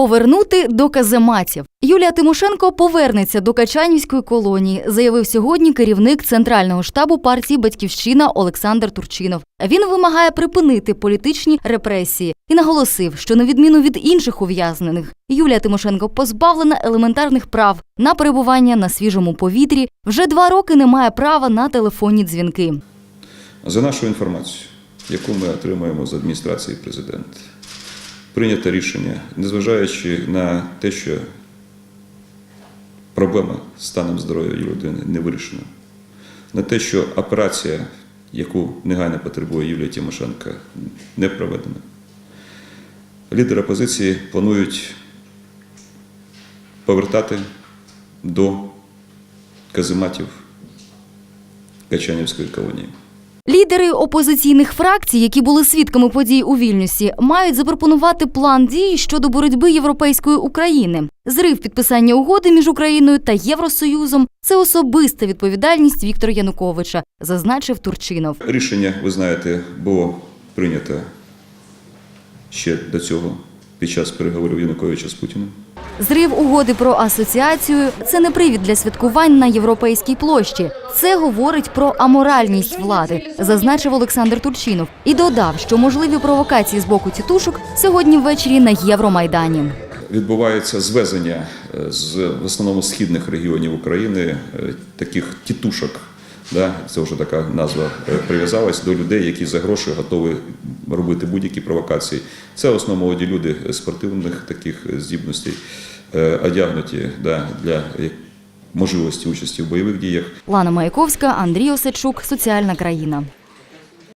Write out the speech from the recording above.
Повернути до казематів. Юлія Тимошенко повернеться до Качанівської колонії, заявив сьогодні керівник центрального штабу партії Батьківщина Олександр Турчинов. Він вимагає припинити політичні репресії і наголосив, що на відміну від інших ув'язнених, Юлія Тимошенко позбавлена елементарних прав на перебування на свіжому повітрі. Вже два роки не має права на телефонні дзвінки. За нашу інформацію, яку ми отримуємо з адміністрації президента, прийнято рішення, незважаючи на те, що проблема з станом здоров'я її людини не вирішена, на те, що операція, яку негайно потребує Юлія Тимошенко, не проведена. Лідери опозиції планують повертати до казематів Качанівської колонії. Лідери опозиційних фракцій, які були свідками подій у Вільнюсі, мають запропонувати план дій щодо боротьби європейської України. Зрив підписання угоди між Україною та Євросоюзом це особиста відповідальність Віктора Януковича, зазначив Турчинов. Рішення, ви знаєте, було прийнято ще до цього під час переговорів Януковича з Путіним. Зрив угоди про асоціацію це не привід для святкувань на європейській площі. Це говорить про аморальність влади, зазначив Олександр Турчинов і додав, що можливі провокації з боку тітушок сьогодні ввечері на Євромайдані. Відбувається звезення е, з в основному східних регіонів України е, таких тітушок. Да, це вже така назва е, прив'язалась до людей, які за гроші готові робити будь-які провокації. Це в основному молоді люди спортивних таких здібностей, е, одягнуті да, для можливості участі в бойових діях. Лана Маяковська, Андрій Осадчук, Соціальна країна.